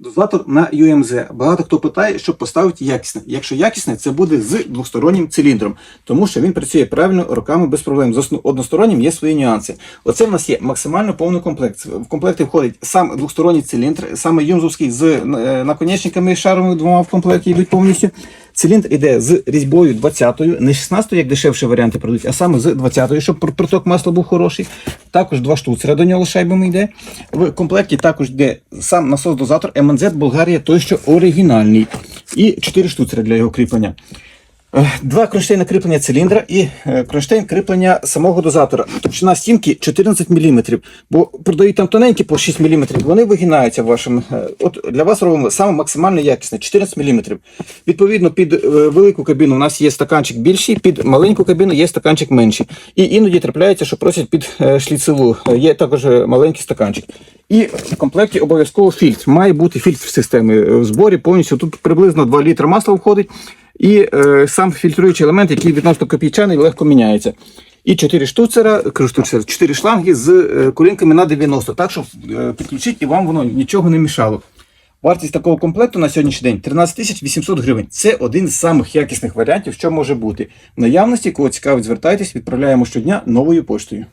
Дозатор на UMZ. Багато хто питає, щоб поставити якісне. Якщо якісне, це буде з двостороннім циліндром, тому що він працює правильно роками без проблем. З одностороннім є свої нюанси. Оце в нас є максимально повний комплект. В комплекті входить сам двосторонній циліндр, саме юмзовський з е, наконечниками шаровими двома в комплекті йдуть повністю. Циліндр іде з різьбою 20-ю, не 16-ю, як дешевші варіанти продають, а саме з 20-ю, щоб пр- приток масла був хороший. Також два штуцера до нього шайбами йде. В комплекті також йде сам насос-дозатор МНЗ Болгарія, той, що оригінальний. І 4 штуцера для його кріплення. Е, Два кронштейна кріплення циліндра і е, кронштейн кріплення самого дозатора. Товщина стінки 14 мм, бо продають там тоненькі по 6 мм, вони вигинаються вашим. е, От для вас робимо саме максимально якісне 14 мм. Відповідно, під велику кабіну у нас є стаканчик більший, під маленьку кабіну є стаканчик менший. І іноді трапляється, що просять під шліцеву. Є також маленький стаканчик. І в комплекті обов'язково фільтр. Має бути фільтр в системі в зборі повністю. Тут приблизно 2 літри масла входить. І е, сам фільтруючий елемент, який відносно копійчаний, легко міняється. І 4 штуцера, 4 шланги з е, курінками на 90, так щоб е, підключити і вам воно нічого не мішало. Вартість такого комплекту на сьогоднішній день 13 800 гривень. Це один з самих якісних варіантів, що може бути. В наявності, кого цікавить, звертайтесь, відправляємо щодня новою поштою.